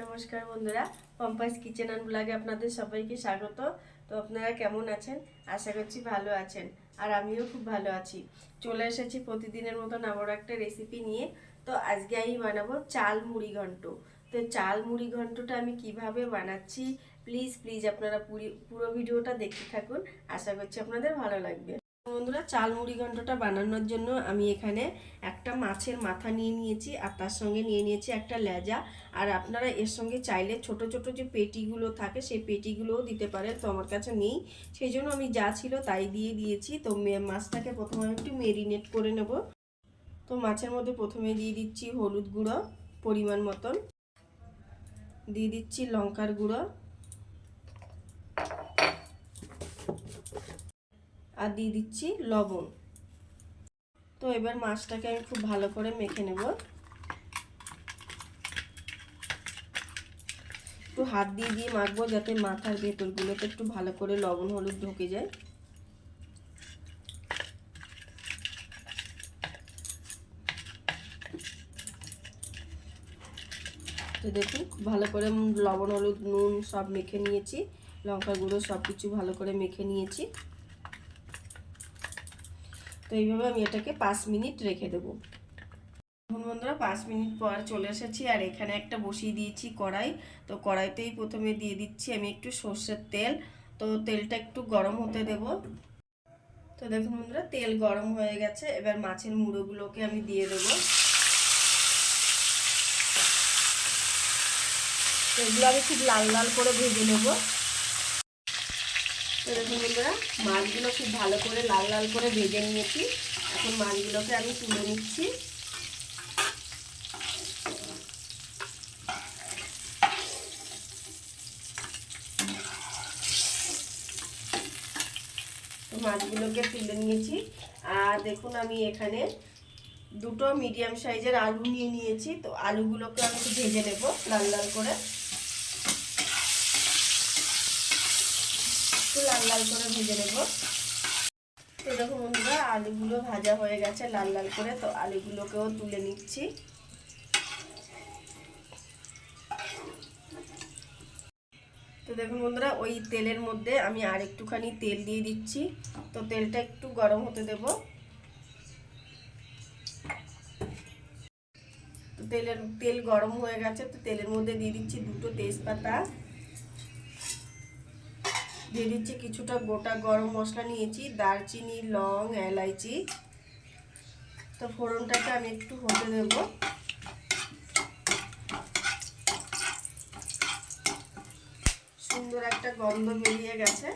নমস্কার বন্ধুরা পম্পাস kitchen and ব্লগে আপনাদের সবাইকে স্বাগত। তো আপনারা কেমন আছেন? আশা করছি ভালো আছেন। আর আমিও খুব ভালো আছি। চলে এসেছি প্রতিদিনের মতন আবার একটা রেসিপি নিয়ে। তো আজকে আমি বানাবো চাল মুড়ি ঘন্ট। তো চাল মুড়ি ঘন্টটা আমি কীভাবে বানাচ্ছি প্লিজ প্লিজ আপনারা পুরো ভিডিওটা দেখতে থাকুন। আশা করছি আপনাদের ভালো লাগবে। বন্ধুরা, চাল মুড়ি ঘন্টটা বানানোর জন্য আমি এখানে একটা মাছের মাথা নিয়ে নিয়েছি আর তার সঙ্গে নিয়ে নিয়েছি একটা লেজা। আর আপনারা এর সঙ্গে চাইলে ছোট ছোট যে পেটিগুলো থাকে, সেই পেটিগুলোও দিতে পারেন। তো আমার কাছে নেই। সেই জন্য আমি যা ছিল তাই দিয়ে দিয়েছি। তো মাছটাকে প্রথমে আমি একটু মেরিনেট করে নেব। তো মাছের মধ্যে প্রথমে দিয়ে দিচ্ছি হলুদ গুঁড়ো পরিমাণ মতন। দিয়ে দিচ্ছি লঙ্কার গুঁড়ো। আর দিয়ে দিচ্ছি লবণ। তো এবার মাছটাকে আমি খুব ভালো করে মেখে নেব। একটু হাত দিয়ে দিয়ে মাখবো যাতে মাথার ভেতরগুলোতে একটু ভালো করে লবণ হলুদ ঢুকে যায়। তো দেখুন, ভালো করে লবণ, হলুদ, নুন সব মেখে নিয়েছি। লঙ্কা গুঁড়ো সব কিছু ভালো করে মেখে নিয়েছি। তো এইভাবে আমি এটাকে পাঁচ মিনিট রেখে দেবো। এখন বন্ধুরা, পাঁচ মিনিট পর চলে এসেছি, আর এখানে একটা বসিয়ে দিয়েছি কড়াই। তো কড়াইতেই প্রথমে দিয়ে দিচ্ছি আমি একটু সর্ষের তেল। তো তেলটা একটু গরম হতে দেব। তো দেখুন বন্ধুরা, তেল গরম হয়ে গেছে। এবার মাছের মুড়োগুলোকে আমি দিয়ে দেবো। এগুলো আমি খুব লাল লাল করে ভেজে নেব। দেখুন বন্ধুরা মাছগুলো খুব ভালো করে লাল লাল করে ভেজে নিয়েছি। এখন মাছগুলোকে আমি তুলে নিচ্ছি। মাছগুলোকে তুলে নিয়েছি। আর দেখুন আমি এখানে দুটো মিডিয়াম সাইজের আলু নিয়ে নিয়েছি। তো আলুগুলোকে আমি ভেজে নেব লাল লাল করে। লাল লাল করে ভেজে নেব। তো দেখো বন্ধুরা, আলুগুলো ভাজা হয়ে গেছে লাল লাল করে, তো আলুগুলোকেও তুলে নিচ্ছি। তো দেখুন বন্ধুরা, ওই তেলের মধ্যে আমি আর একটুখানি তেল দিয়ে দিচ্ছি। তো তেলটা একটু গরম হতে দেব। তেলের, তেল গরম হয়ে গেছে, তো তেলের মধ্যে দিয়ে দিচ্ছি দুটো তেজপাতা। দিয়ে দিচ্ছি কিছুটা গোটা গরম মশলা নিয়েছি, দারচিনি, লং, এলাইচি। তো ফোড়নটাকে আমি একটু হতে দেব। সুন্দর একটা গন্ধ বেরিয়ে গেছে।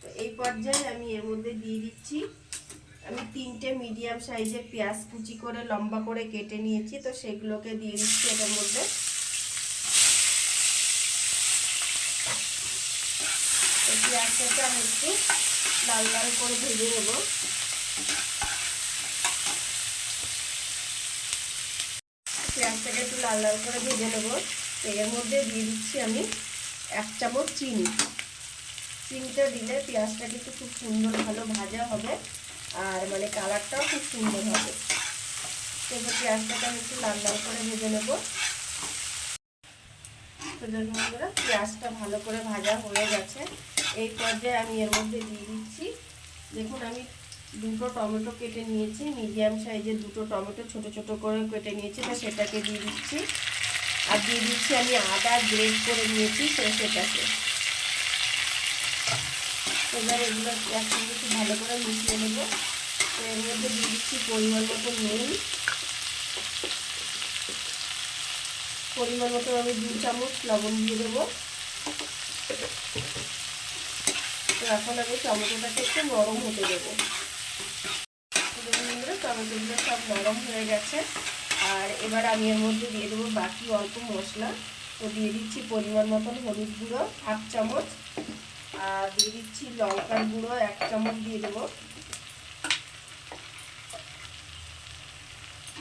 তো এই পর্যায়ে আমি এর মধ্যে দিয়ে দিচ্ছি, আমি তিনটে মিডিয়াম সাইজের পেঁয়াজ কুচি করে, লম্বা করে কেটে নিয়েছি। তো সেগুলোকে দিয়ে দিচ্ছি এটার মধ্যে। পেঁয়াজটাকে আমি একটু লাল লাল করে ভেজে নেব। পেঁয়াজটাকে একটু লাল লাল করে ভেজে নেব। এর মধ্যে দিয়ে দিচ্ছি আমি এক চামচ চিনি। চিনিটা দিলে পেঁয়াজটা কিন্তু খুব সুন্দর ভালো ভাজা হবে আর মানে কালারটাও খুব সুন্দর হবে। তো পেঁয়াজটাকে আমি একটু লাল লাল করে ভেজে নেব। পেঁয়াজটা ভালো করে ভাজা হয়ে গেছে। এই পর্যায়ে আমি এর মধ্যে দিয়ে দিচ্ছি। দেখুন, আমি দুটো টমেটো কেটে নিয়েছি। মিডিয়াম সাইজের দুটো টমেটো ছোট ছোট করে কেটে নিয়েছি, তো সেটাকে দিয়ে দিচ্ছি। আর দিয়ে দিচ্ছি আমি আদা গ্রেট করে নিয়েছি সেটাকে। এবার এগুলো একসঙ্গে একটু ভালো করে মিশিয়ে নেব। তো এর মধ্যে দিয়ে দিচ্ছি পরিমাণ মতো নুন। পরিমাণ মতো আমি দু চামচ লবণ দিয়ে দেবো তো এখন আমি টমেটোটাকে একটু নরম হতে দেবো। বন্ধুরা টমেটোগুলো সব নরম হয়ে গেছে। আর এবার আমি এর মধ্যে দিয়ে দেবো বাকি অল্প মশলা। তো দিয়ে দিচ্ছি পরিমাণ মতন হলুদ গুঁড়ো, হাফ চামচ। আর দিয়ে দিচ্ছি লঙ্কার গুঁড়ো, এক চামচ দিয়ে দেবো।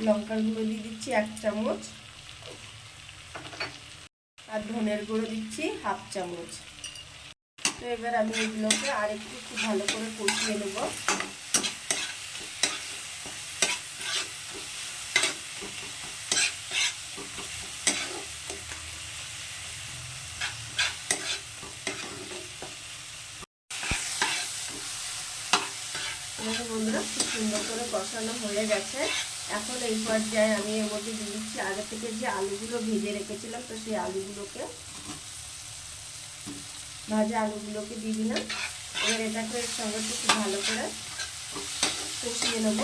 লঙ্কার গুঁড়ো দিয়ে দিচ্ছি এক চামচ। আর ধনের গুঁড়ো দিচ্ছি হাফ চামচ। তো এবার আমি এগুলোকে আর একটু খুব ভালো করে কষিয়ে নেব। বন্ধুরা, খুব সুন্দর করে কষানো হয়ে গেছে। এখন এই পর্যায়ে আমি এর মধ্যে দিয়ে দিচ্ছি আগে থেকে যে আলুগুলো ভেজে রেখেছিলাম, তো সেই আলুগুলোকে ভাজা আলুগুলোকে দিয়ে দিলাম। এবার এটাকে এর সঙ্গে খুব ভালো করে কষিয়ে নেব।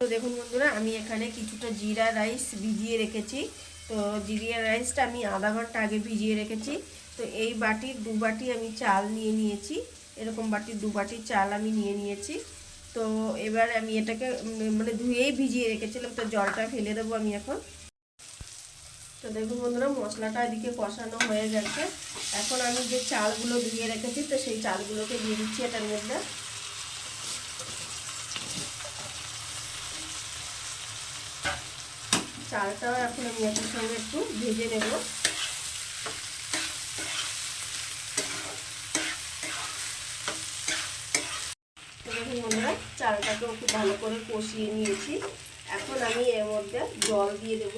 তো দেখুন বন্ধুরা, আমি এখানে কিছুটা জিরা রাইস ভিজিয়ে রেখেছি। তো জিরিয়া রাইসটা আমি আধা ঘণ্টা আগে ভিজিয়ে রেখেছি। তো এই বাটির দু বাটি আমি চাল নিয়ে নিয়েছি। এরকম বাটির দু বাটি চাল আমি নিয়ে নিয়েছি। তো এবার আমি এটাকে মানে ধুয়েই ভিজিয়ে রেখেছিলাম। তো জলটা ফেলে দেবো আমি এখন। তো দেখুন বন্ধুরা, মশলাটা এদিকে কষানো হয়ে গেছে। এখন আমি যে চালগুলো ধুয়ে রেখেছি, তো সেই চালগুলোকে দিয়ে দিচ্ছি এটার মধ্যে। চালটাও এখন আমি এটার সঙ্গে একটু ভেজে নেব। বন্ধুরা, চালটাকেও খুব ভালো করে কষিয়ে নিয়েছি। এখন আমি এর মধ্যে জল দিয়ে দেব।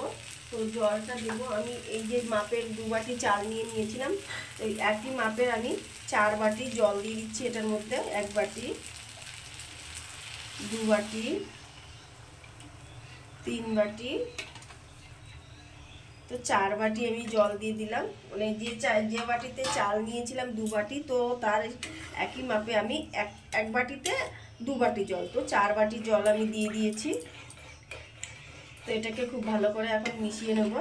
তো জলটা দেব। আমি এই যে মাপের দু বাটি চাল নিয়ে নিয়েছিলাম ওই একই মাপের আমি চার বাটি জল দিয়ে দিচ্ছি এটার মধ্যে, এক বাটি, দু বাটি, তিন বাটি, তো চার বাটি আমি জল দিয়ে দিলাম। মানে যে যে বাটিতে চাল নিয়েছিলাম দু বাটি, তো তার একই মাপে আমি এক এক বাটিতে দু বাটি জল, তো চার বাটি জল আমি দিয়ে দিয়েছি। তো এটাকে খুব ভালো করে এখন মিশিয়ে নেব।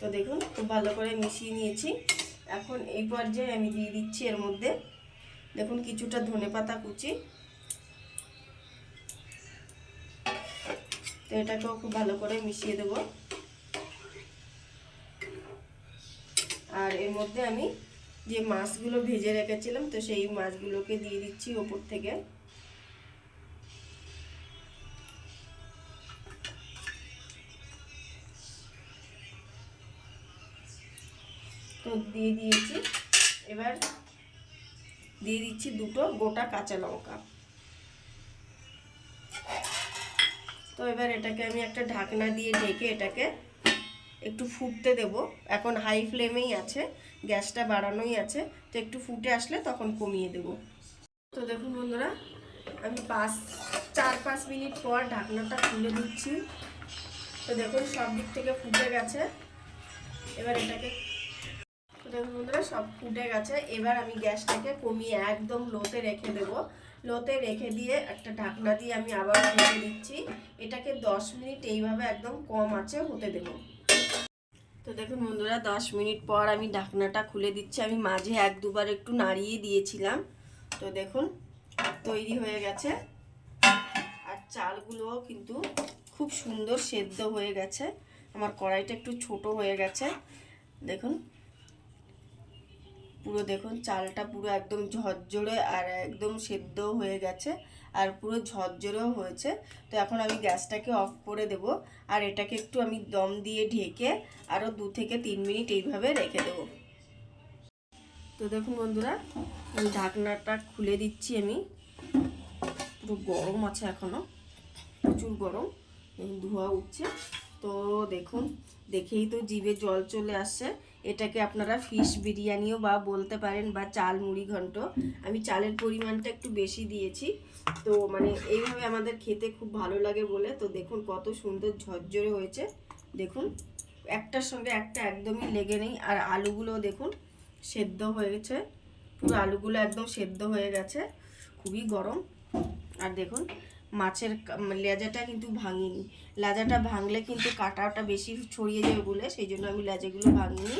তো দেখুন, খুব ভালো করে মিশিয়ে নিয়েছি। এখন এই পর্যায়ে আমি দিয়ে দিচ্ছি এর মধ্যে, দেখুন কিছুটা ধনে পাতা কুচি। তো এটাকেও খুব ভালো করে মিশিয়ে দেবো। আর এর মধ্যে আমি যে মাছগুলো ভেজে রেখেছিলাম, তো সেই মাছগুলোকে দিয়ে দিচ্ছি ওপর থেকে। তো দিয়ে দিয়েছি। এবার দিয়ে দিচ্ছি দুটো গোটা কাঁচা লঙ্কা। তো এবার এটাকে আমি একটা ঢাকনা দিয়ে ঢেকে এটাকে একটু ফুটতে দেব। এখন হাই ফ্লেমেই আছে, গ্যাসটা বাড়ানোই আছে। তো একটু ফুটে আসলে তখন কমিয়ে দেব। তো দেখুন বন্ধুরা, আমি পাঁচ, চার, পাঁচ মিনিট পর ঢাকনাটা খুলে দিচ্ছি। তো দেখুন সব দিক থেকে ফুটে গেছে। এবার এটাকে দেখুন বন্ধুরা, সব ফুটে গেছে। এবার আমি গ্যাসটাকে কমিয়ে একদম লোতে রেখে দেব। লোতে রেখে দিয়ে একটা ঢাকনা দিয়ে আমি আবার রেখে দিচ্ছি। এটাকে দশ মিনিট এইভাবে একদম কম আছে হতে দেবো। তো দেখুন বন্ধুরা, দশ মিনিট পর আমি ঢাকনাটা খুলে দিচ্ছি। আমি মাঝে এক দুবার একটু নাড়িয়ে দিয়েছিলাম। তো দেখুন, তৈরি হয়ে গেছে। আর চালগুলোও কিন্তু খুব সুন্দর সেদ্ধ হয়ে গেছে। আমার কড়াইটা একটু ছোট হয়ে গেছে। দেখুন পুরো দেখুন, চালটা পুরো একদম ঝরঝরে আর একদম সেদ্ধ হয়ে গেছে আর পুরো ঝরঝরেও হয়েছে। তো এখন আমি গ্যাসটাকে অফ করে দেব আর এটাকে একটু আমি দম দিয়ে ঢেকে আরও দু থেকে তিন মিনিট এইভাবে রেখে দেব। তো দেখুন বন্ধুরা, আমি ঢাকনাটা খুলে দিচ্ছি আমি। পুরো গরম আছে এখনও প্রচুর গরম, ধোঁয়া উঠছে। তো দেখুন, দেখেই তো জিভে জল চলে আসছে। এটাকে আপনারা ফিশ বিরিয়ানিও বা বলতে পারেন বা চাল মুড়ি ঘন্ট। আমি চালের পরিমাণটা একটু বেশি দিয়েছি। তো মানে এইভাবে আমাদের খেতে খুব ভালো লাগে বলে। তো দেখুন কত সুন্দর ঝরঝরে হয়েছে। দেখুন, একটার সঙ্গে একটা একদমই লেগে নেই। আর আলুগুলো দেখুন সেদ্ধ হয়েছে। পুরো আলুগুলো একদম সেদ্ধ হয়ে গেছে। খুবই গরম। আর দেখুন মাছের লেজাটা কিন্তু ভাঙিনি। লেজাটা ভাঙলে কিন্তু কাটাটা বেশি ছড়িয়ে যাবে বলে, সেই জন্য আমি লেজাগুলো ভাঙিনি।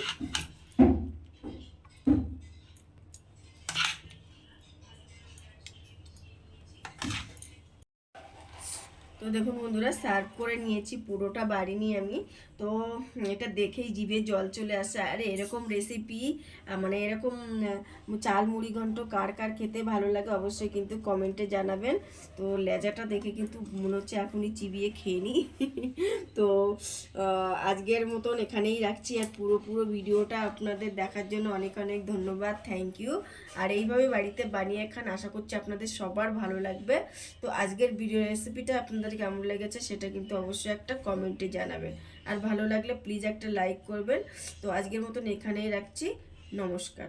দেখুন বন্ধুরা সার্ভ করে নিয়েছি পুরোটা বাড়িনি আমি। তো এটা দেখেই জিভে জল চলে আসে। আর এরকম রেসিপি মানে এরকম চাল মুড়ি ঘন্ট কার কার খেতে ভালো লাগে অবশ্যই কিন্তু কমেন্টে জানাবেন। তো লেজাটা দেখে কিন্তু মনে হচ্ছে এখনই চিবিয়ে খেয়ে নিই। তো আজকের মতন এখানেই রাখছি। আর পুরো পুরো ভিডিওটা আপনাদের দেখার জন্য অনেক অনেক ধন্যবাদ। থ্যাংক ইউ আর এইভাবে বাড়িতে বানিয়ে খান, আশা করছি আপনাদের সবার ভালো লাগবে। তো আজকের ভিডিও রেসিপিটা আপনাদের কেমন লেগেছে সেটা কিন্তু অবশ্যই একটা কমেন্টে জানাবেন। আর ভালো লাগলে প্লিজ একটা লাইক করবেন। তো আজকের মতন এখানেই রাখছি। নমস্কার।